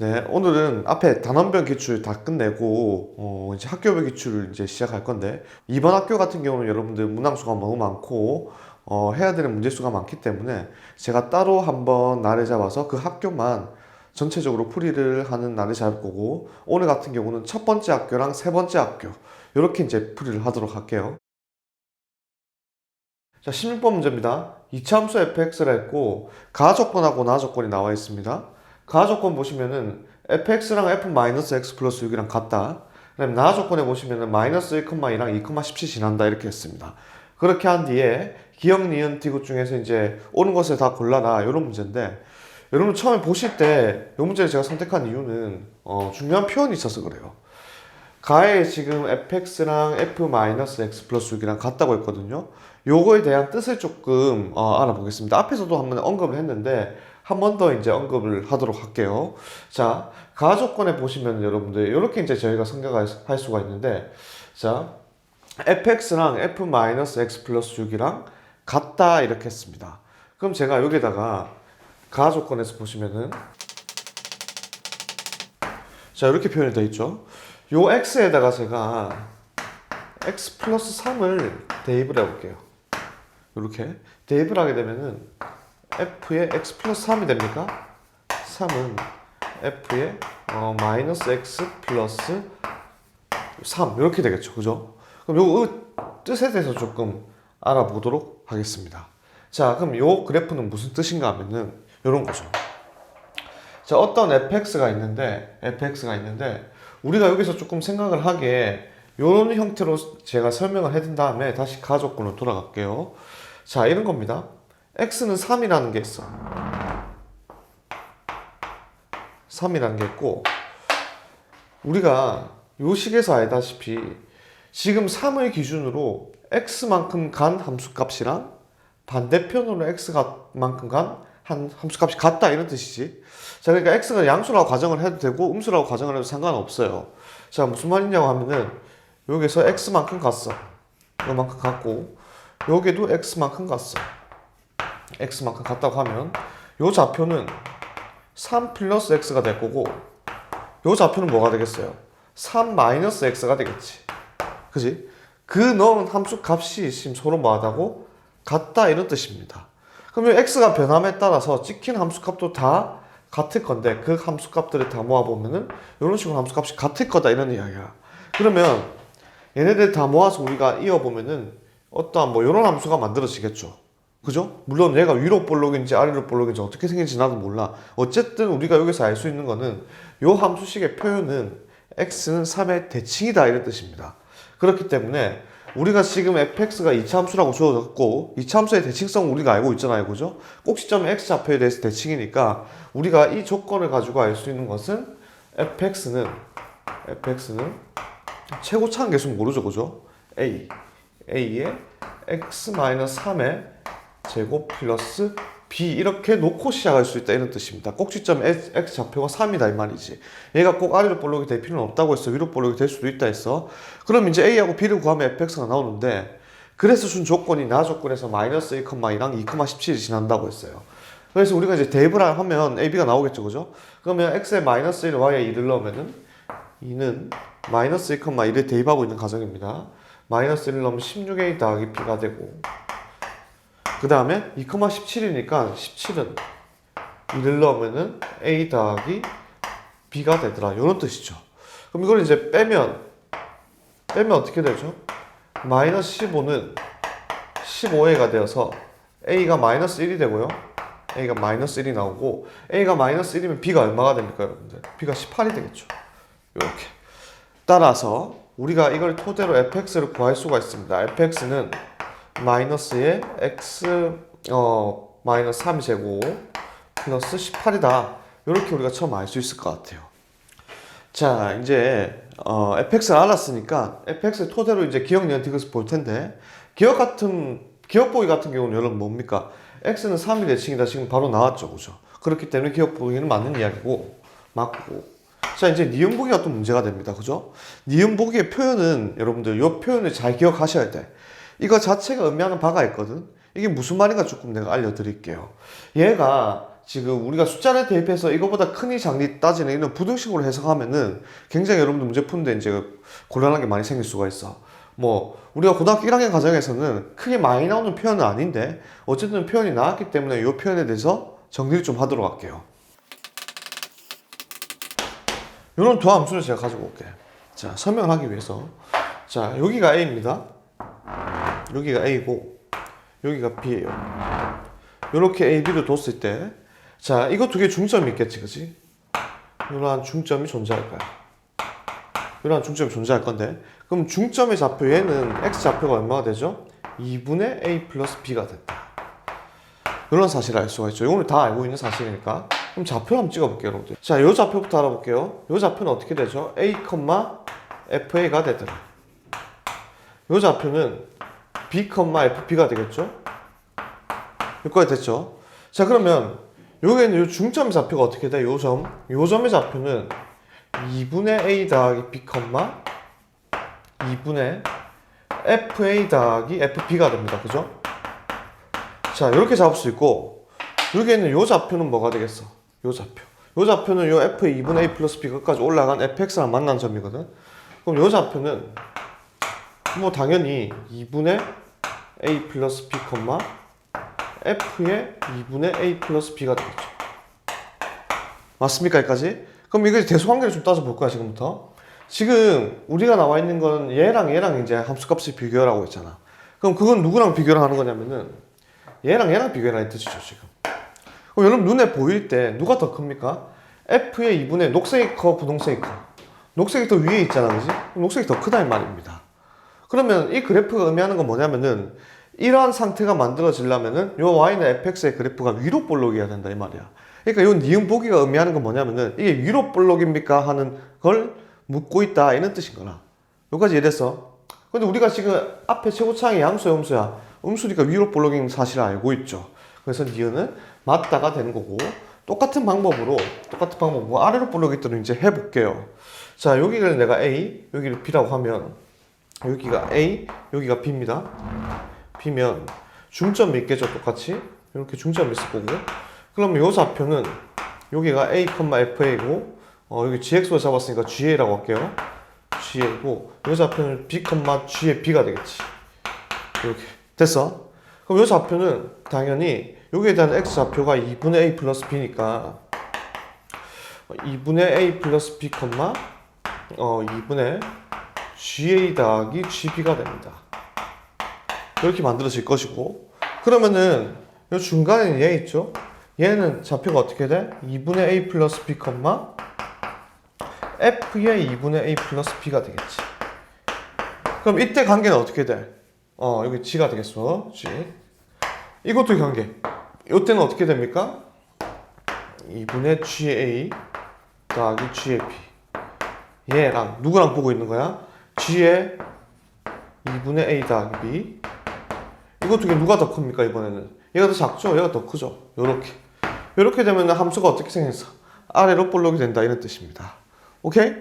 네, 오늘은 앞에 단원별 기출 다 끝내고 어, 이제 학교별 기출을 이제 시작할 건데 이번 학교 같은 경우는 여러분들 문항수가 너무 많고 어, 해야 되는 문제 수가 많기 때문에 제가 따로 한번 날을 잡아서 그 학교만 전체적으로 풀이를 하는 날을 잡을 거고 오늘 같은 경우는 첫 번째 학교랑 세 번째 학교 이렇게 이제 풀이를 하도록 할게요. 자, 16번 문제입니다. 이차함수 fx를 했고 가조건하고 나조건이 나와 있습니다. 가 조건 보시면은 fx랑 f-x 플러스 6이랑 같다. 그다음에 나조건에 보시면은 마이너스 1,2랑 2,17 지난다 이렇게 했습니다. 그렇게 한 뒤에 기억, 니은, 디귿 중에서 이제 오는 것을 다 골라라 이런 문제인데 여러분 처음에 보실 때 이 문제를 제가 선택한 이유는 어, 중요한 표현이 있어서 그래요. 가에 지금 fx랑 f-x 플러스 6이랑 같다고 했거든요. 요거에 대한 뜻을 조금 어, 알아보겠습니다. 앞에서도 한번 언급을 했는데 한 번 더 이제 언급을 하도록 할게요. 자, 가조건에 보시면 여러분들 이렇게 이제 저희가 생각할 할 수가 있는데 자, fx랑 f-x 플러스 6이랑 같다 이렇게 했습니다. 그럼 제가 여기다가 가조건에서 보시면은 자 이렇게 표현이 되어 있죠. 요 x에다가 제가 x 플러스 3을 대입을 해볼게요. 이렇게 대입을 하게 되면은 f의 x 플러스 3이 됩니까? 3은 f의 어, 마이너스 x 플러스 3 이렇게 되겠죠. 그죠? 그럼 요 뜻에 대해서 조금 알아보도록 하겠습니다. 자, 그럼 요 그래프는 무슨 뜻인가 하면은 이런 거죠. 자, 어떤 fx가 있는데, fx가 있는데, 우리가 여기서 조금 생각을 하게, 이런 형태로 제가 설명을 해둔 다음에 다시 가조건으로 돌아갈게요. 자, 이런 겁니다. X는 3이라는 게 있어. 3이라는 게 있고, 우리가 요 식에서 알다시피, 지금 3을 기준으로 x만큼 간 함수값이랑 반대편으로 x만큼 간 한 함수값이 같다 이런 뜻이지. 자, 그러니까 x가 양수라고 가정을 해도 되고 음수라고 가정을 해도 상관없어요. 자, 무슨 말이냐고 하면은 여기서 x만큼 갔어. 이만큼 갔고 여기도 x만큼 갔어. X만큼 갔다고 하면 요 좌표는 3 플러스 x가 될 거고 요 좌표는 뭐가 되겠어요? 3 마이너스 x가 되겠지. 그지? 그 넣은 함수 값이 지금 서로 뭐하다고? 같다 이런 뜻입니다. 그러면 x가 변함에 따라서 찍힌 함수 값도 다 같을 건데 그 함수 값들을 다 모아보면은 이런 식으로 함수 값이 같을 거다 이런 이야기야. 그러면 얘네들 다 모아서 우리가 이어보면은 어떠한 뭐 이런 함수가 만들어지겠죠. 그죠? 물론 얘가 위로 볼록인지 아래로 볼록인지 어떻게 생긴지 나도 몰라. 어쨌든 우리가 여기서 알 수 있는 거는 요 함수식의 표현은 x는 3의 대칭이다 이런 뜻입니다. 그렇기 때문에 우리가 지금 fx가 이차함수라고 주어졌고 이차함수의 대칭성 우리가 알고 있잖아요 그죠? 꼭지점 x 좌표에 대해서 대칭이니까 우리가 이 조건을 가지고 알 수 있는 것은 fx는 fx는 최고차항 계수는 모르죠 그죠? a a의 x-3의 제곱 플러스 b 이렇게 놓고 시작할 수 있다 이런 뜻입니다. 꼭지점 x 좌표가 3이다 이 말이지. 얘가 꼭 아래로 볼록이 될 필요는 없다고 했어. 위로 볼록이 될 수도 있다 했어. 그럼 이제 a하고 b를 구하면 fx가 나오는데 그래서 준 조건이 나 조건에서 마이너스 1,2랑 2,17이 지난다고 했어요. 그래서 우리가 이제 대입을 하면 ab가 나오겠죠, 그죠? 그러면 x에 마이너스 1, y에 2를 넣으면은 2는 마이너스 1,1을 대입하고 있는 가정입니다. 마이너스 1을 넣으면 16a 더하기 b가 되고 그 다음에 2,17이니까 17은 1을 넣으면은 a 더하기 b가 되더라. 이런 뜻이죠. 그럼 이걸 이제 빼면 빼면 어떻게 되죠? 마이너스 15는 15a가 되어서 a가 마이너스 1이 되고요. a가 마이너스 1이 나오고 a가 마이너스 1이면 b가 얼마가 됩니까, 여러분들? b가 18이 되겠죠. 이렇게. 따라서 우리가 이걸 토대로 fx를 구할 수가 있습니다. fx는 마이너스의 x 어 마이너스 3 제곱 플러스 18이다. 이렇게 우리가 처음 알 수 있을 것 같아요. 자, 이제 어 fx를 알았으니까 fx를 토대로 이제 기억 니은 디귿을 볼 텐데 기억 같은 기억 보기 같은 경우는 여러분 뭡니까? x는 3이 대칭이다 지금 바로 나왔죠, 그죠? 그렇기 때문에 기억 보기는 맞는 이야기고 맞고 자 이제 니은 보기가 또 문제가 됩니다, 그죠? 니은 보기의 표현은 여러분들 이 표현을 잘 기억하셔야 돼. 이거 자체가 의미하는 바가 있거든. 이게 무슨 말인가 조금 내가 알려드릴게요. 얘가 지금 우리가 숫자를 대입해서 이거보다 크니 작니 따지는 이런 부등식으로 해석하면은 굉장히 여러분들 문제 푸는데 이제 곤란한 게 많이 생길 수가 있어. 뭐 우리가 고등학교 1학년 과정에서는 크게 많이 나오는 표현은 아닌데 어쨌든 표현이 나왔기 때문에 이 표현에 대해서 정리를 좀 하도록 할게요. 이런 두 함수를 제가 가지고 올게요. 자, 설명하기 위해서. 자, 여기가 A입니다. 여기가 A고, 여기가 B예요. 이렇게 A, B를 뒀을 때, 자, 이거 두 개 중점이 있겠지, 그지? 이러한 중점이 존재할 거야. 이러한 중점이 존재할 건데, 그럼 중점의 좌표, 얘는 X 좌표가 얼마가 되죠? 2분의 A 플러스 B가 됐다. 이런 사실을 알 수가 있죠. 이거는 다 알고 있는 사실이니까. 그럼 좌표 한번 찍어볼게요, 여러분들. 자, 요 좌표부터 알아볼게요. 요 좌표는 어떻게 되죠? A, FA가 되더라. 요 좌표는 B, FB가 되겠죠? 여기까지 됐죠? 자, 그러면 여기에는 요 중점 좌표가 어떻게 돼? 요 점. 요 점의 좌표는 2분의 A 더하기 B, 2분의 FA 더하기 FB가 됩니다. 그죠? 자, 이렇게 잡을 수 있고, 여기에 있는 요 좌표는 뭐가 되겠어? 요 좌표. 요 좌표는 요 F의 2분의 A 플러스 B 끝까지 올라간 FX랑 만난 점이거든. 그럼 요 좌표는 뭐 당연히 2분의 A 플러스 B, F의 2분의 A 플러스 B가 되겠죠. 맞습니까? 여기까지? 그럼 이거 대소관계를 좀 따져볼 거야, 지금부터. 지금 우리가 나와 있는 건 얘랑 얘랑 이제 함수값을 비교하라고 했잖아. 그럼 그건 누구랑 비교를 하는 거냐면은 얘랑 얘랑 비교해라 이 뜻이죠, 지금. 그럼 여러분 눈에 보일 때 누가 더 큽니까? F의 2분의 녹색이 커, 분홍색이 커. 녹색이 더 위에 있잖아, 그지? 녹색이 더 크다 이 말입니다. 그러면 이 그래프가 의미하는 건 뭐냐면은 이러한 상태가 만들어지려면은 요 y는 fx의 그래프가 위로 볼록이어야 된다 이 말이야. 그러니까 요 니은 보기가 의미하는 건 뭐냐면은 이게 위로 볼록입니까 하는 걸 묻고 있다 이런 뜻인 거라. 여기까지 이해됐어? 근데 우리가 지금 앞에 최고차항이 양수야 음수야. 음수니까 위로 볼록인 사실을 알고 있죠. 그래서 니은은 맞다가 되는 거고 똑같은 방법으로 똑같은 방법으로 아래로 볼록있도록 이제 해볼게요. 자 여기를 내가 A 여기를 B라고 하면 여기가 A 여기가 B입니다. B면 중점이 있겠죠 똑같이 이렇게 중점이 있을 거고 그러면 요 좌표는 여기가 A, FA고 어, 여기 GX로 잡았으니까 GA라고 할게요. GA고 요 좌표는 B, G의 B가 되겠지. 이렇게 됐어? 그럼 요 좌표는 당연히 여기에 대한 x 좌표가 2분의 a 플러스 b니까 2분의 a 플러스 b, 어 2분의 ga 더하기 gb가 됩니다. 이렇게 만들어질 것이고 그러면은 이 중간에 얘 있죠? 얘는 좌표가 어떻게 돼? 2분의 a 플러스 b, f의 2분의 a 플러스 b가 되겠지. 그럼 이때 관계는 어떻게 돼? 어, 여기 G가 되겠어. G. 이것도 관계. 이때는 어떻게 됩니까? 2분의 GA 더하기 GA B. 얘랑 누구랑 보고 있는 거야? G의 2분의 A 더하기 B. 이것 중에 누가 더 큽니까, 이번에는? 얘가 더 작죠? 얘가 더 크죠? 요렇게. 요렇게 되면 함수가 어떻게 생겼어? 아래로 볼록이 된다, 이런 뜻입니다. 오케이?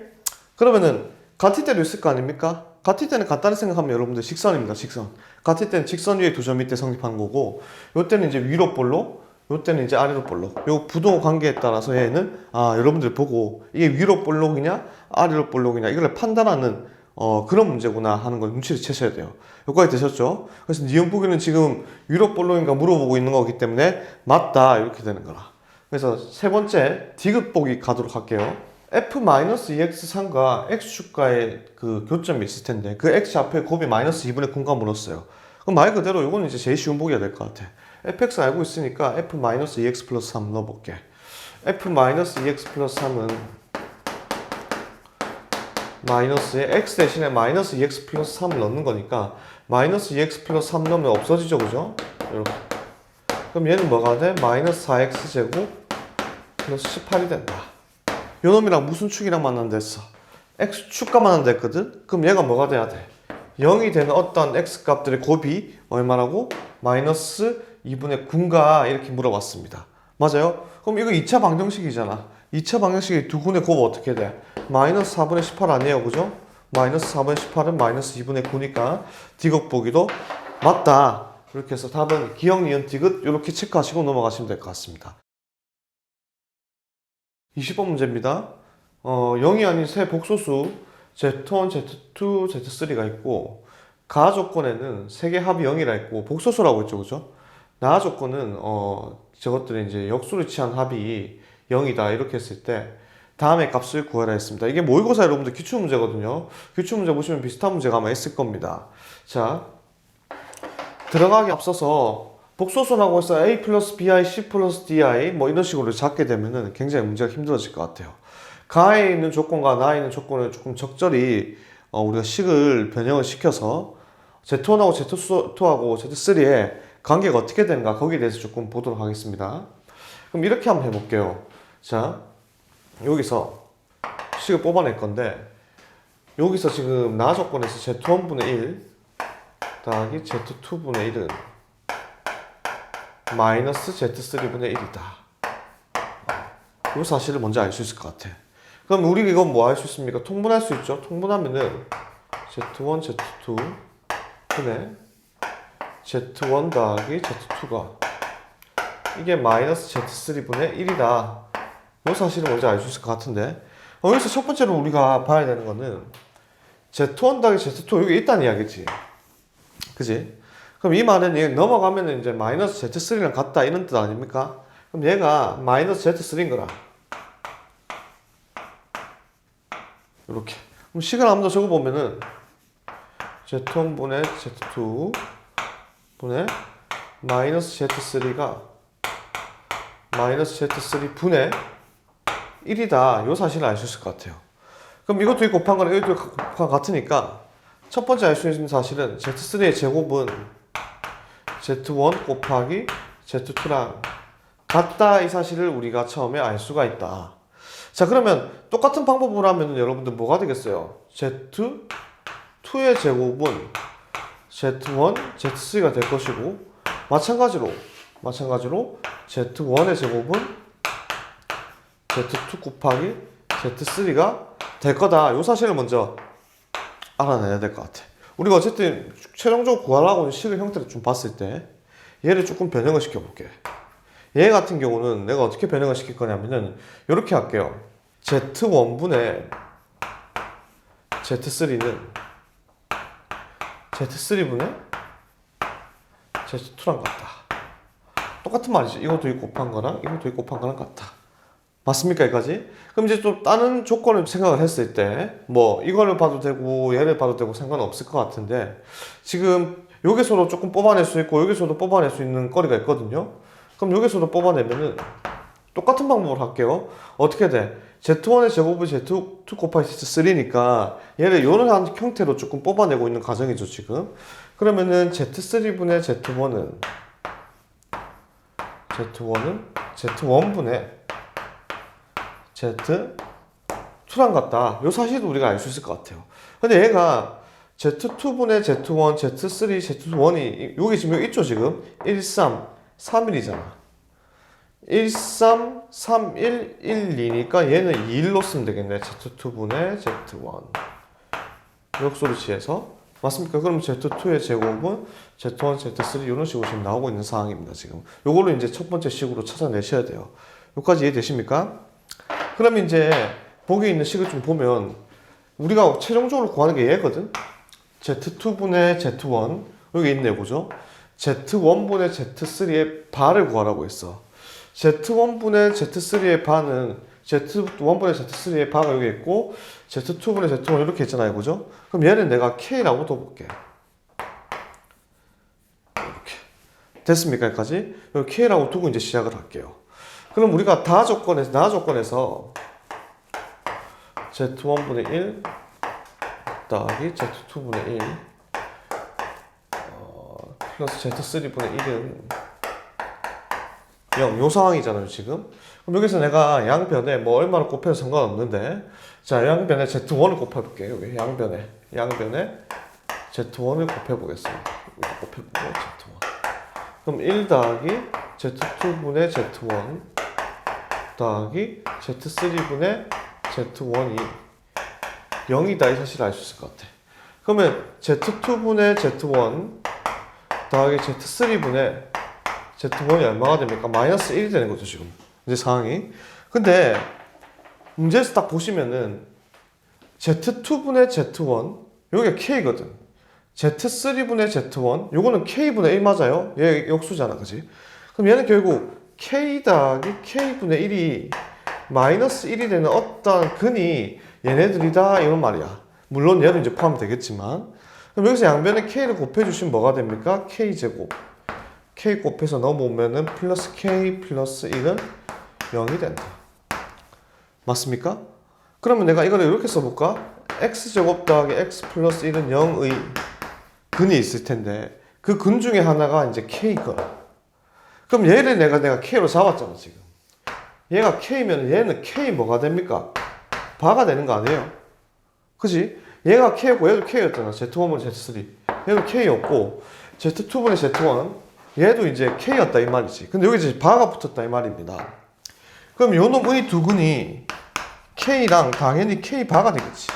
그러면은, 같을 때도 있을 거 아닙니까? 같을 때는 간단히 생각하면 여러분들 직선입니다, 직선. 같을 때는 직선 위에 두 점 밑에 성립한 거고, 요 때는 이제 위로 볼록, 요 때는 이제 아래로 볼록. 요 부동 관계에 따라서 얘는, 아, 여러분들 보고, 이게 위로 볼록이냐, 아래로 볼록이냐, 이걸 판단하는, 어, 그런 문제구나 하는 걸 눈치를 채셔야 돼요. 여기까지 되셨죠? 그래서 니은 보기는 지금 위로 볼록인가 물어보고 있는 거기 때문에, 맞다, 이렇게 되는 거라. 그래서 세 번째, 디귿 보기 가도록 할게요. f-2x3과 x축과의 그 교점이 있을 텐데 그 x 앞에 곱이 마이너스 2분의 9가 물었어요. 그럼 말 그대로 이거는 이제 제일 쉬운 보기가 될 것 같아. fx 알고 있으니까 f-2x 플러스 3 넣어볼게. f-2x 플러스 3은 마이너스에 x 대신에 마이너스 2x 플러스 3을 넣는 거니까 마이너스 2x 플러스 3 넣으면 없어지죠, 그죠? 이렇게. 그럼 얘는 뭐가 돼? 마이너스 4x 제곱 플러스 18이 된다. 요 놈이랑 무슨 축이랑 만난다 했어? x축과 만난다 했거든? 그럼 얘가 뭐가 돼야 돼? 0이 되는 어떤 x 값들의 곱이 얼마라고? 마이너스 2분의 9인가 이렇게 물어봤습니다. 맞아요? 그럼 이거 2차 방정식이잖아. 2차 방정식이 두 군의 곱 어떻게 돼? 마이너스 4분의 18 아니에요, 그죠? 마이너스 4분의 18은 마이너스 2분의 9니까 디귿 보기도 맞다. 이렇게 해서 답은 기억, 니은, 디귿 이렇게 체크하시고 넘어가시면 될 것 같습니다. 20번 문제입니다. 어, 0이 아닌 세 복소수 Z1, Z2, Z3가 있고 가 조건에는 세 개 합이 0이라 했고 복소수라고 했죠, 그죠? 나 조건은 어, 저것들이 이제 역수를 취한 합이 0이다 이렇게 했을 때 다음의 값을 구하라 했습니다. 이게 모의고사 여러분들 기출 문제거든요. 기출 문제 보시면 비슷한 문제가 아마 있을 겁니다. 자, 들어가기 앞서서 복소수라고 해서 a 플러스 bi, c 플러스 di 뭐 이런 식으로 잡게 되면은 굉장히 문제가 힘들어질 것 같아요. 가에 있는 조건과 나에 있는 조건을 조금 적절히 어, 우리가 식을 변형을 시켜서 Z1하고 Z2하고 Z3의 관계가 어떻게 되는가 거기에 대해서 조금 보도록 하겠습니다. 그럼 이렇게 한번 해볼게요. 자, 여기서 식을 뽑아낼 건데 여기서 지금 나 조건에서 Z1분의 1 더하기 Z2분의 1은 마이너스 Z3분의 1이다. 이 사실을 먼저 알 수 있을 것 같아. 그럼 우리 이건 뭐 할 수 있습니까? 통분할 수 있죠. 통분하면은 Z1, Z2 분의 Z1 더하기 Z2가 이게 마이너스 Z3분의 1이다. 이 사실을 먼저 알수 있을 것 같은데 어, 여기서 첫 번째로 우리가 봐야 되는 거는 Z1 더하기 Z2 여기 있다는 이야기지. 그지? 그럼 이 말은 얘 넘어가면 이제 마이너스 Z3랑 같다 이런 뜻 아닙니까? 그럼 얘가 마이너스 Z3인 거라. 이렇게. 그럼 식을 한번 더 적어보면은 Z1분의 Z2 분의 마이너스 Z3가 마이너스 Z3 분의 1이다. 이 사실을 알 수 있을 것 같아요. 그럼 이것도 이 곱한 거랑 이것도 곱한 거 같으니까 첫 번째 알 수 있는 사실은 Z3의 제곱은 Z1 곱하기 Z2랑 같다 이 사실을 우리가 처음에 알 수가 있다. 자 그러면 똑같은 방법으로 하면 여러분들 뭐가 되겠어요? Z2의 제곱은 Z1, Z3가 될 것이고 마찬가지로 마찬가지로 Z1의 제곱은 Z2 곱하기 Z3가 될 거다. 이 사실을 먼저 알아내야 될 것 같아. 우리가 어쨌든 최종적으로 구하려고 하는 식의 형태를 좀 봤을 때 얘를 조금 변형을 시켜볼게. 얘 같은 경우는 내가 어떻게 변형을 시킬 거냐면은 이렇게 할게요. Z1분의 Z3는 Z3분의 Z2랑 같다. 똑같은 말이지. 이것도 이 곱한 거랑 이것도 이 곱한 거랑 같다. 맞습니까, 여기까지? 그럼 이제 또 다른 조건을 생각을 했을 때, 뭐, 이거를 봐도 되고, 얘를 봐도 되고 상관없을 것 같은데, 지금 여기서도 조금 뽑아낼 수 있고, 여기서도 뽑아낼 수 있는 거리가 있거든요? 그럼 여기서도 뽑아내면은, 똑같은 방법을 할게요. 어떻게 돼? Z1의 제곱은 Z2 2 곱하기 Z3니까, 얘를 한 형태로 조금 뽑아내고 있는 과정이죠, 지금. 그러면은 Z3분의 Z1은, Z1은 Z1분의 Z2랑 같다. 요 사실도 우리가 알 수 있을 것 같아요. 근데 얘가 Z2분의 Z1, Z3, Z1이 여기 지금 여기 있죠 지금 1, 3, 3, 1이잖아. 1, 3, 3, 1, 1, 2니까 얘는 2일로 쓰면 되겠네. Z2분의 Z1. 역소를 취해서 맞습니까? 그럼 Z2의 제곱은 Z1, Z3 이런 식으로 지금 나오고 있는 상황입니다. 지금 요걸로 이제 첫 번째 식으로 찾아내셔야 돼요. 여기까지 이해되십니까? 그러면 이제 보기 있는 식을 좀 보면 우리가 최종적으로 구하는 게 얘거든. Z2분의 Z1 여기 있네 보죠. Z1분의 Z3의 반을 구하라고 했어. Z1분의 Z3의 반은 Z1분의 Z3의 반가 여기 있고 Z2분의 Z1 이렇게 있잖아요, 그죠? 그럼 얘는 내가 K라고 둬볼게. 이렇게 됐습니까, 여기까지? 여기 K라고 두고 이제 시작을 할게요. 그럼 우리가 다 조건에서 나 조건에서 z1분의 1 더하기 z2분의 1 어, 플러스 z3분의 1은 0, 요 상황이잖아요 지금. 그럼 여기서 내가 양변에 뭐 얼마나 곱해도 상관없는데 자 양변에 z1을 곱해볼게요. 여기 양변에. 양변에 z1을 곱해보겠습니다. 곱해보고 z1 그럼 1 더하기 z2분의 z1 더하기 Z3분의 Z1이 0이다 이 사실을 알 수 있을 것 같아. 그러면 Z2분의 Z1 더하기 Z3분의 Z1이 얼마가 됩니까? 마이너스 1이 되는 거죠 지금 이제 상황이. 근데 문제에서 딱 보시면은 Z2분의 Z1 여기가 K거든. Z3분의 Z1 요거는 K분의 1 맞아요? 얘 역수잖아 그지? 그럼 얘는 결국 K 더하기 K분의 1이 마이너스 1이 되는 어떤 근이 얘네들이다 이런 말이야. 물론 얘도 이제 포함되겠지만 그럼 여기서 양변에 K를 곱해주시면 뭐가 됩니까? K제곱 K 곱해서 넘어오면은 플러스 K 플러스 1은 0이 된다. 맞습니까? 그러면 내가 이거를 이렇게 써볼까? X제곱 더하기 X 플러스 1은 0의 근이 있을 텐데 그 근 중에 하나가 이제 K건. 그럼 얘를 내가 내가 K로 잡았잖아 지금. 얘가 K면 얘는 K 뭐가 됩니까? 바가 되는 거 아니에요? 그지? 얘가 K였고 얘도 K였잖아. Z1분 Z3. 얘도 K였고 Z2분의 Z1 얘도 이제 K였다 이 말이지. 근데 여기 이제 바가 붙었다 이 말입니다. 그럼 요 놈의 두 근이 K랑 당연히 K 바가 되겠지.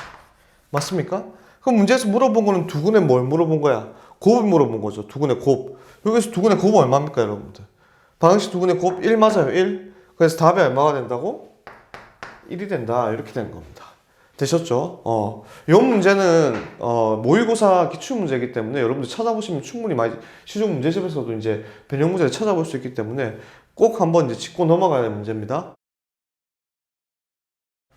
맞습니까? 그럼 문제에서 물어본 거는 두 근에 뭘 물어본 거야? 곱을 물어본 거죠. 두 근의 곱. 여기서 두 근의 곱은 얼마입니까, 여러분들? 방식 두 근의 곱 1 맞아요. 1. 그래서 답이 얼마가 된다고? 1이 된다. 이렇게 되는 겁니다. 되셨죠? 어. 요 문제는 어, 모의고사 기출 문제이기 때문에 여러분들 찾아보시면 충분히 많이 시중 문제집에서도 이제 변형 문제를 찾아볼 수 있기 때문에 꼭 한번 이제 짚고 넘어가야 될 문제입니다.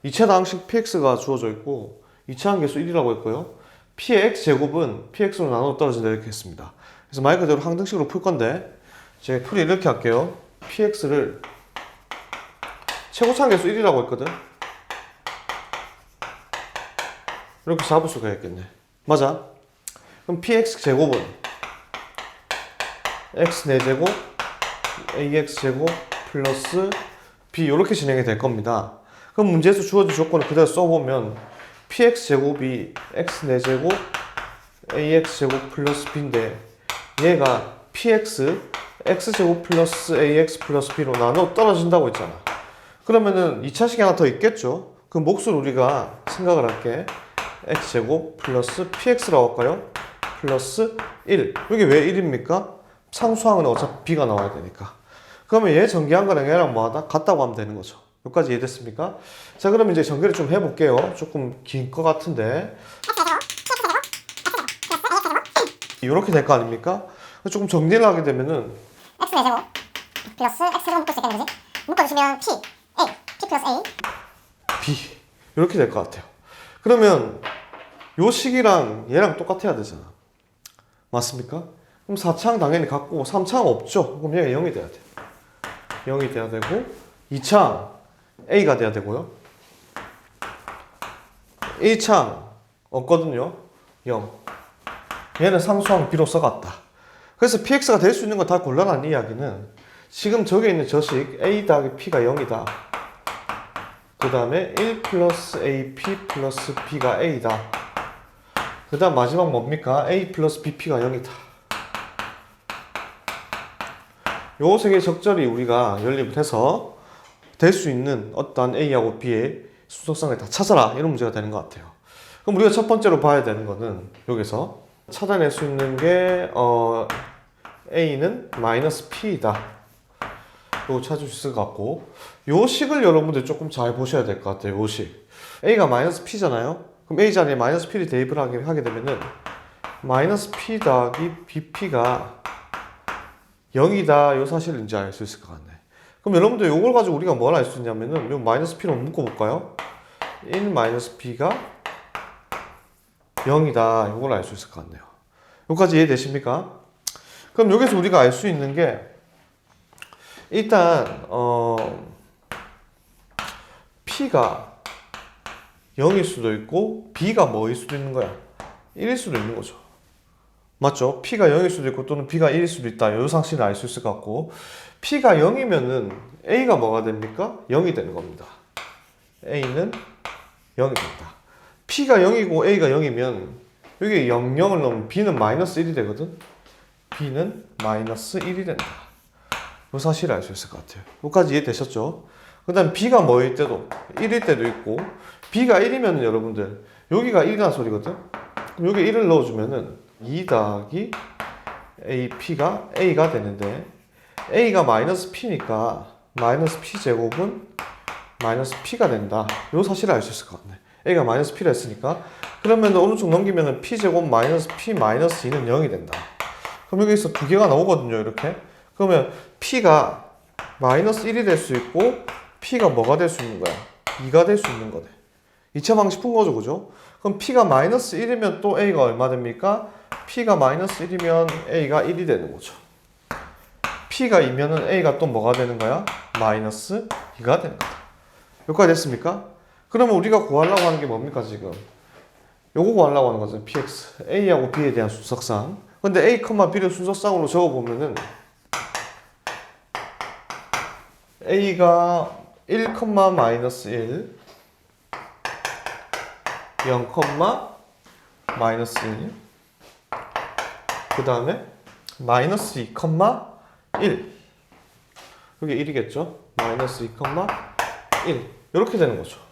2차 다항식 px가 주어져 있고 2차 한계수 1이라고 했고요. p의 x 제곱은 px로 나눠 떨어진다 이렇게 했습니다. 그래서 말 그대로 항등식으로 풀 건데 제가 풀이 이렇게 할게요. px를 최고차 한계수 1이라고 했거든. 이렇게 잡을 수가 있겠네. 맞아. 그럼 px 제곱은 x 4제곱 ax 제곱 플러스 b 이렇게 진행이 될 겁니다. 그럼 문제에서 주어진 조건을 그대로 써보면 px 제곱이 x 4제곱 ax 제곱 플러스 b인데 얘가 px x 제곱 플러스 ax 플러스 b로 나눠 떨어진다고 했잖아. 그러면은 2차식이 하나 더 있겠죠? 그 몫을 우리가 생각을 할게. x 제곱 플러스 px라고 할까요? 플러스 1. 이게 왜 1입니까? 상수항은 어차피 b가 나와야 되니까. 그러면 얘 전개한 거랑 얘랑 뭐하다? 같다고 하면 되는 거죠. 여기까지 이해됐습니까? 자, 그럼 이제 전개를 좀 해볼게요. 조금 긴 것 같은데. 이렇게 될 거 아닙니까? 조금 정리를 하게 되면은 x 4제곱 플러스 x로 묶을 수 있겠네 그지? 묶어주시면 p a p 플러스 a B 이렇게 될 것 같아요. 그러면 요 식이랑 얘랑 똑같아야 되잖아. 맞습니까? 그럼 4창 당연히 같고 3창 없죠. 그럼 얘가 0이 돼야 돼. 0이 돼야 되고 2창 A가 돼야 되고요. 1창 없거든요. 0. 얘는 상수항 B로 써갔다. 그래서 PX가 될 수 있는 거다 곤란한 이야기는 지금 저기 있는 저식 A 더하기 P가 0이다. 그 다음에 1 플러스 AP 플러스 B가 A다. 그 다음 마지막 뭡니까? A 플러스 BP가 0이다. 요 세 개 적절히 우리가 연립을 해서 될 수 있는 어떤 A하고 B의 수속성을 다 찾아라. 이런 문제가 되는 것 같아요. 그럼 우리가 첫 번째로 봐야 되는 거는 여기서 찾아낼 수 있는 게, 어, A는 마이너스 P이다. 요거 찾을 수 같고 요 식을 여러분들 조금 잘 보셔야 될 것 같아요 요 식. A가 마이너스 P잖아요 그럼 A 자리에 마이너스 P를 대입을 하게, 하게 되면은 마이너스 P 더하기 BP가 0이다 요 사실을 이제 알 수 있을 것 같네 그럼 여러분들 요걸 가지고 우리가 뭘 알 수 있냐면은 요 마이너스 P로 묶어볼까요? 1 마이너스 P가 0이다 요걸 알 수 있을 것 같네요 여기까지 이해되십니까? 그럼 여기서 우리가 알 수 있는 게 일단 어 P가 0일 수도 있고 B가 뭐일 수도 있는 거야? 1일 수도 있는 거죠. 맞죠? P가 0일 수도 있고 또는 B가 1일 수도 있다. 요 상식을 알 수 있을 것 같고 P가 0이면은 A가 뭐가 됩니까? 0이 되는 겁니다. A는 0이 된다. P가 0이고 A가 0이면 여기 0, 0을 넣으면 B는 마이너스 1이 되거든? B는 마이너스 1이 된다. 이 사실을 알수 있을 것 같아요. 여기까지 이해되셨죠? 그 다음 B가 뭐일 때도 1일 때도 있고 B가 1이면 여러분들 여기가 1이라는 소리거든? 그럼 여기 1을 넣어주면은 2 더하기 AP가 A가 되는데 A가 마이너스 P니까 마이너스 P 제곱은 마이너스 p가 된다. 요 사실을 알 수 있을 것 같네. a가 마이너스 p라 했으니까 그러면 오른쪽 넘기면은 p 제곱 마이너스 p 마이너스 2는 0이 된다. 그럼 여기서 두 개가 나오거든요. 이렇게. 그러면 p가 마이너스 1이 될 수 있고 p가 뭐가 될 수 있는 거야? 2가 될 수 있는 거네. 2차 방식 푼 거죠, 그죠? 그럼 p가 마이너스 1이면 또 a가 얼마 됩니까? p가 마이너스 1이면 a가 1이 되는 거죠. p가 2면은 a가 또 뭐가 되는 거야? 마이너스 2가 되는 거다. 여기까지 됐습니까? 그러면 우리가 구하려고 하는 게 뭡니까 지금? 요거 구하려고 하는 거죠. px. a하고 b에 대한 순서상. 근데 a, b를 순서상으로 적어보면은 a가 1, 마이너스 1 0, 마이너스 1. 그 다음에 마이너스 2, 1. 이게 1이겠죠? 마이너스 2, 1. 이렇게 되는 거죠.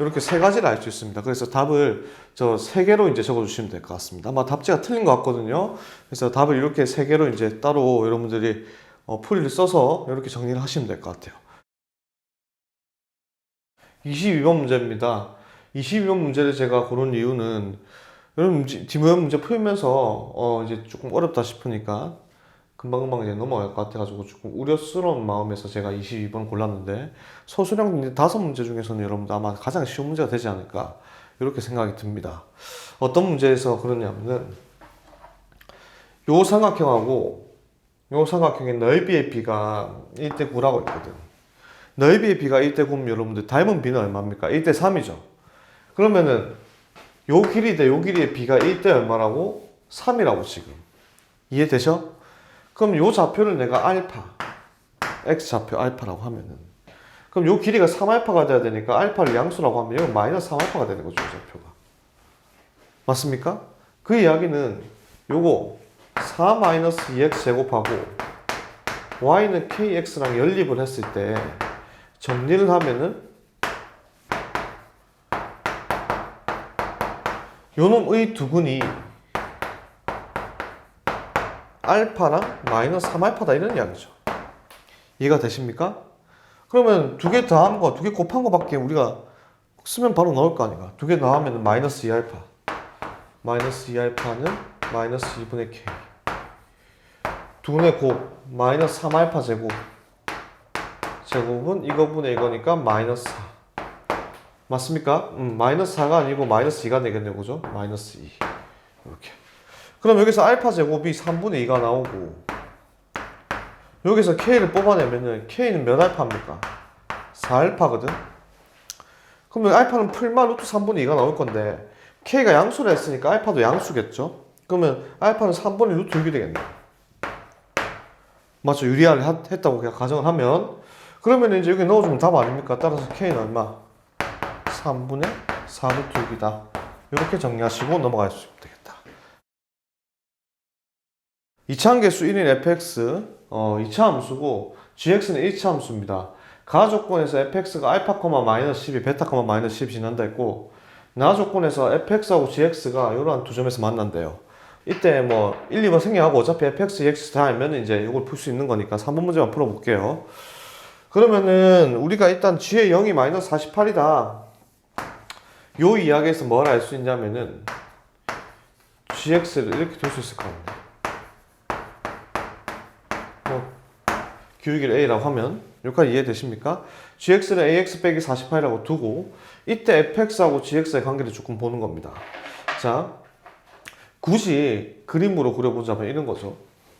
이렇게 세 가지를 알 수 있습니다. 그래서 답을 저 세 개로 이제 적어주시면 될 것 같습니다. 아마 답지가 틀린 것 같거든요. 그래서 답을 이렇게 세 개로 이제 따로 여러분들이 어, 풀이를 써서 이렇게 정리를 하시면 될 것 같아요. 22번 문제입니다. 22번 문제를 제가 고른 이유는 여러분 뒷모양 문제 풀면서 어 이제 조금 어렵다 싶으니까 금방금방 이제 넘어갈 것 같아가지고 조금 우려스러운 마음에서 제가 22번 골랐는데 소수령 다섯 문제 중에서는 여러분들 아마 가장 쉬운 문제가 되지 않을까 이렇게 생각이 듭니다. 어떤 문제에서 그러냐면은 요 삼각형하고 요 삼각형의 넓이의 비가 1대 9라고 있거든. 넓이의 비가 1대 9면 여러분들 닮은 비는 얼마입니까? 1대 3이죠. 그러면은 요 길이 대 요 길이의 비가 1대 얼마라고? 3이라고 지금. 이해되셔? 그럼 요 좌표를 내가 알파, x 좌표 알파라고 하면은 그럼 요 길이가 3알파가 돼야 되니까 알파를 양수라고 하면 이건 마이너스 3알파가 되는 거죠, 요 좌표가. 맞습니까? 그 이야기는 요거 4 마이너스 2x 제곱하고 y는 kx랑 연립을 했을 때 정리를 하면은 요놈의 두근이 알파랑 마이너스 3알파다 이런 이야기죠. 이해가 되십니까? 그러면 두 개 더한 거, 두 개 곱한 거밖에 우리가 쓰면 바로 나올 거 아니가. 두 개 더하면 마이너스 2알파. 마이너스 2알파는 마이너스 2분의 k. 두분의 곱, 마이너스 3알파 제곱. 제곱은 이거분의 이거니까 마이너스 4. 맞습니까? 음, 마이너스 4가 아니고 마이너스 2가 되겠네요. 그죠? 마이너스 2. 이렇게. 그럼 여기서 알파 제곱이 3분의 2가 나오고 여기서 k를 뽑아내면은 k는 몇 알파입니까? 4알파거든. 그러면 알파는 풀만 루트 3분의 2가 나올 건데 k가 양수를 했으니까 알파도 양수겠죠? 그러면 알파는 3분의 루트 6이 되겠네. 맞죠? 하- 했다고 그냥 가정을 하면 그러면 이제 여기 넣어주면 답 아닙니까? 따라서 k는 얼마? 3분의 4루트 6이다. 이렇게 정리하시고 넘어갈 수 되겠다. 2차 개수 1인 fx, 어, 2차 함수고 gx는 1차 함수입니다. 가 조건에서 fx가 알파, 마이너스 10이 베타, 마이너스 10이 지난다 했고 나 조건에서 fx하고 gx가 이러한 두 점에서 만난대요. 이때 뭐 1, 2번 생략하고 어차피 fx, gx 다 알면 이제 이걸 풀 수 있는 거니까 3번 문제만 풀어볼게요. 그러면은 우리가 일단 g의 0이 마이너스 48이다. 요 이야기에서 뭘 알 수 있냐면은 gx를 이렇게 둘 수 있을 것 같네. 뭐 교육일 a라고 하면 여기까지 이해되십니까? gx를 ax 빼기 48이라고 두고 이때 fx하고 gx의 관계를 조금 보는 겁니다. 자, 굳이 그림으로 그려보자면 이런 거죠.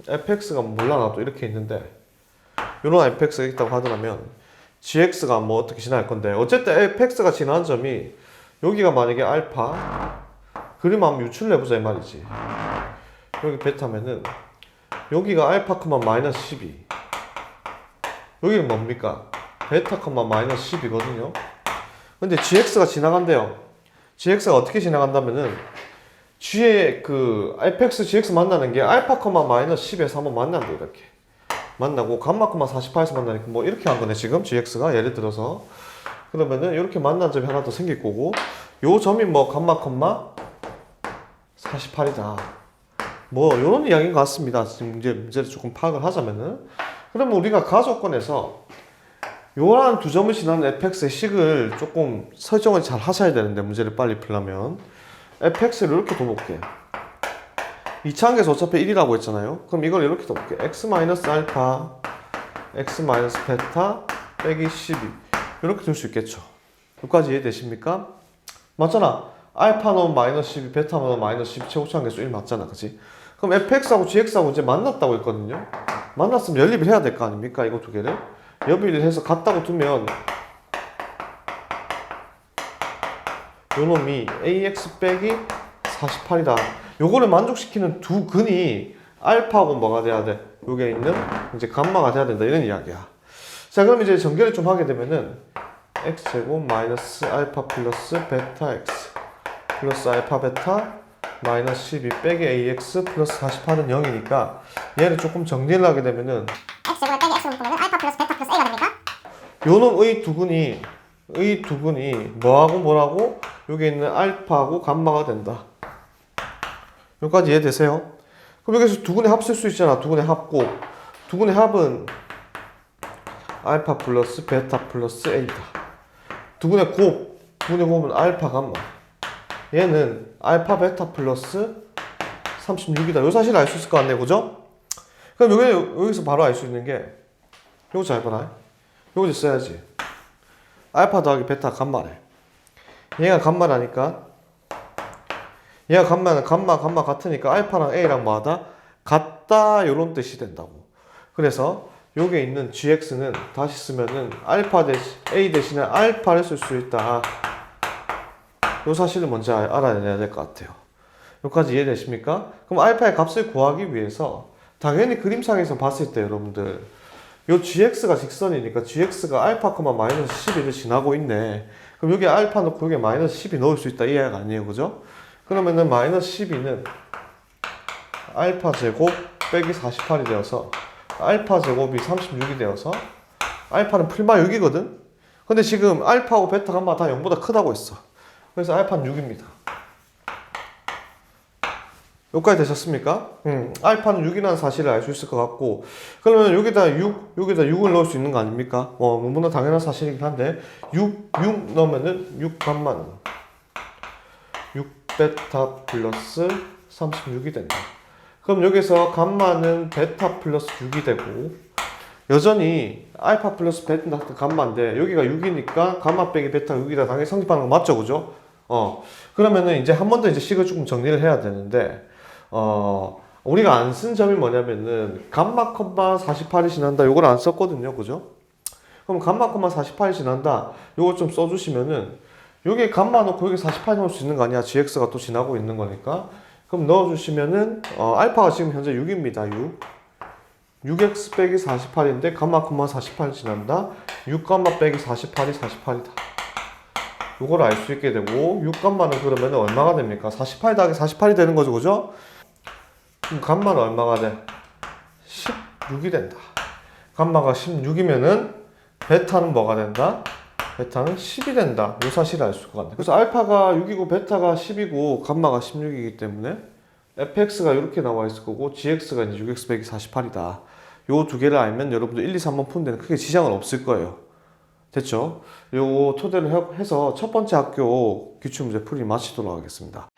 fx가 몰라 나도 이렇게 있는데 이런 fx가 있다고 하더라면 gx가 뭐 어떻게 지날 건데 어쨌든 fx가 지나는 점이 여기가 만약에 알파 그림 한번 유출을 해보자 이 말이지 여기 베타면은 여기가 알파 컴마 마이너스 12 여기는 뭡니까? 베타 컴마 마이너스 10이거든요. 근데 gx가 지나간대요. gx가 어떻게 지나간다면은 g의 그 fx gx 만나는 게 알파 컴마 마이너스 10에서 한번 만난대 이렇게. 만나고 감마 컴마 48에서 만나니까 뭐 이렇게 한 거네 지금 gx가 예를 들어서. 그러면은 이렇게 만난 점이 하나 더 생길 거고 요 점이 뭐 감마 컴마 48이다. 뭐 이런 이야기인 것 같습니다. 지금 이제 문제를 조금 파악을 하자면은 그러면 우리가 가조건에서 요런 두 점을 지나는 fx의 식을 조금 설정을 잘 하셔야 되는데 문제를 빨리 풀려면 fx를 이렇게 둬볼게요. 2차항에서 어차피 1이라고 했잖아요. 그럼 이걸 이렇게 둬볼게요. x 마이너스 알파, x 마이너스 베타 빼기 12 이렇게 둘 수 있겠죠. 여기까지 이해되십니까? 맞잖아. 알파 넣으면 마이너스 12, 베타 넣으면 마이너스 12 최고차항계수 1 맞잖아. 그치? 그럼 fx하고 gx하고 이제 만났다고 했거든요. 만났으면 연립을 해야 될 거 아닙니까? 이거 두 개를. 연립을 해서 같다고 두면 요 놈이 ax 빼기 48이다. 요거를 만족시키는 두 근이 알파하고 뭐가 돼야 돼? 요게 있는 이제 감마가 돼야 된다. 이런 이야기야. 자, 그럼 이제 전개를 좀 하게 되면은 x제곱 마이너스 알파 플러스 베타 x 플러스 알파 베타 마이너스 12 빼기 ax 플러스 48은 0이니까 얘를 조금 정리를 하게 되면은 x제곱에 빼기 x로 묶으면 알파 플러스 베타 플러스 a가 됩니까? 요놈의 두근이 의 두근이 뭐하고 뭐라고 여기 있는 알파하고 감마가 된다. 여기까지 이해되세요? 그럼 여기서 두근의 합 쓸 수 있잖아. 두근의 합고 두근의 합은 알파 플러스 베타 플러스 a다. 두근의 곱 두근의 곱은 알파 감마. 얘는 알파 베타 플러스 36이다. 요 사실 알 수 있을 것 같네, 그죠? 그럼 여기 여기서 바로 알 수 있는 게 요거 잘 봐라. 요거 써야지. 알파 더하기 베타 감마래. 얘가 감마라니까. 얘가 감마는 감마 감마 같으니까 알파랑 a랑 뭐하다? 같다 요런 뜻이 된다고. 그래서 여기에 있는 gx는 다시 쓰면은 알파 대신 a 대신에 알파를 쓸 수 있다. 요 사실을 먼저 알- 알아내야 될 것 같아요. 여기까지 이해되십니까? 그럼 알파의 값을 구하기 위해서 당연히 그림상에서 봤을 때 여러분들 요 gx가 직선이니까 gx가 알파, 마이너스 12를 지나고 있네. 그럼 여기 알파 넣고 여기 마이너스 12 넣을 수 있다 이 이야기가 아니에요, 그죠? 그러면은 마이너스 12는 알파 제곱 빼기 48이 되어서 알파 제곱이 36이 되어서 알파는 풀마 6이거든? 근데 지금 알파하고 베타 감마 다 0보다 크다고 했어. 그래서 알파는 6입니다. 여기까지 되셨습니까? 음, 알파는 6이라는 사실을 알 수 있을 것 같고 그러면 여기다 6, 여기다 6을 넣을 수 있는 거 아닙니까? 어, 너무나 당연한 사실이긴 한데 6, 6 넣으면은 6 감마는 6 베타 플러스 36이 된다. 그럼 여기서 감마는 베타 플러스 6이 되고 여전히 알파 플러스 베타 감마인데 여기가 6이니까 감마 빼기 베타 6이다 당연히 성립하는 거 맞죠, 그죠? 어 그러면은 이제 한 번 더 이제 식을 조금 정리를 해야 되는데 어 우리가 안 쓴 점이 뭐냐면은 감마 컴마 48이 지난다. 요걸 안 썼거든요, 그죠? 그럼 감마 컴마 48이 지난다. 요거 좀 써주시면은 여기 감마 넣고 여기 48 넣을 수 있는 거 아니야? gx가 또 지나고 있는 거니까. 그럼 넣어주시면은 어, 알파가 지금 현재 6입니다. 6 6x 빼기 48인데 감마 콤마 48 지난다. 6 감마 빼기 48이 48이다 요걸 알 수 있게 되고 6 감마는 그러면 얼마가 됩니까? 48 더하기 48이 되는 거죠 그죠? 그럼 감마는 얼마가 돼? 16이 된다 감마가 16이면은 베타는 뭐가 된다? 베타는 10이 된다. 이 사실을 알 수가 있네. 그래서 알파가 6이고 베타가 10이고 감마가 16이기 때문에 fx가 이렇게 나와 있을 거고 gx가 이제 6x 빼기 48이다. 요 두 개를 알면 여러분들 1, 2, 3번 푸는 데는 크게 지장은 없을 거예요. 됐죠? 요 토대로 해- 해서 첫 번째 학교 기출문제 풀이 마치도록 하겠습니다.